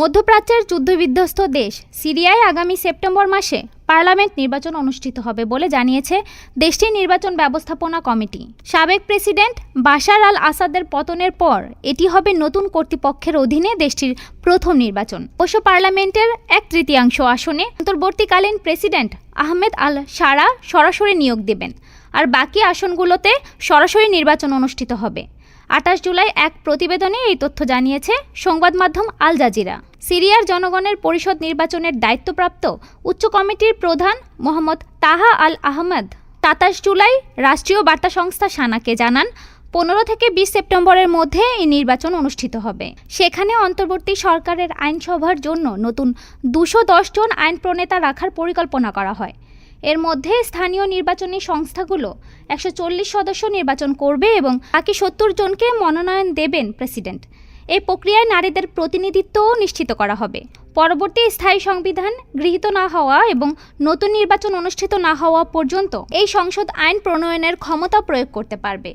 মধ্যপ্রাচ্যের যুদ্ধবিধ্বস্ত দেশ সিরিয়ায় আগামী সেপ্টেম্বর মাসে পার্লামেন্ট নির্বাচন অনুষ্ঠিত হবে বলে জানিয়েছে দেশটির নির্বাচন ব্যবস্থাপনা কমিটি। সাবেক প্রেসিডেন্ট বাশার আল আসাদের পতনের পর এটি হবে নতুন কর্তৃপক্ষের অধীনে দেশটির প্রথম নির্বাচন। অবশ্য পার্লামেন্টের এক তৃতীয়াংশ আসনে অন্তর্বর্তীকালীন প্রেসিডেন্ট আহমেদ আল সারা সরাসরি নিয়োগ দেবেন, আর বাকি আসনগুলোতে সরাসরি নির্বাচন অনুষ্ঠিত হবে। আঠাশ জুলাই এক প্রতিবেদনে এই তথ্য জানিয়েছে সংবাদ মাধ্যম আল জাজিরা। সিরিয়ার জনগণের পরিষদ নির্বাচনের দায়িত্বপ্রাপ্ত উচ্চ কমিটির প্রধান মোহাম্মদ তাহা আল আহমেদ সাতাশ জুলাই রাষ্ট্রীয় বার্তা সংস্থা সানাকে জানান, পনেরো থেকে বিশ সেপ্টেম্বরের মধ্যে এই নির্বাচন অনুষ্ঠিত হবে। সেখানে অন্তর্বর্তী সরকারের আইনসভার জন্য নতুন দুশো জন আইন প্রণেতা রাখার পরিকল্পনা করা হয়। এর মধ্যে স্থানীয় নির্বাচনী সংস্থাগুলো একশো চল্লিশ সদস্য নির্বাচন করবে এবং বাকি সত্তর জনকে মনোনয়ন দেবেন প্রেসিডেন্ট। এই প্রক্রিয়ায় নারীদের প্রতিনিধিত্বও নিশ্চিত করা হবে। পরবর্তী স্থায়ী সংবিধান গৃহীত না হওয়া এবং নতুন নির্বাচন অনুষ্ঠিত না হওয়া পর্যন্ত এই সংসদ আইন প্রণয়নের ক্ষমতা প্রয়োগ করতে পারবে।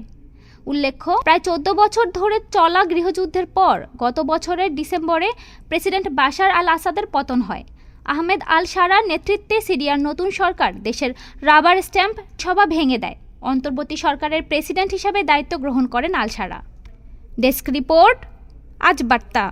উল্লেখ্য, প্রায় চোদ্দ বছর ধরে চলা গৃহযুদ্ধের পর গত বছরের ডিসেম্বরে প্রেসিডেন্ট বাশার আল আসাদের পতন হয়। আহমেদ আল সারার নেতৃত্বে সিরিয়ার নতুন সরকার দেশের রাবার স্ট্যাম্প ছবা ভেঙে দেয়। অন্তর্বর্তী সরকারের প্রেসিডেন্ট হিসাবে দায়িত্ব গ্রহণ করেন আল সারা ডেস্ক রিপোর্ট আজ বার্তা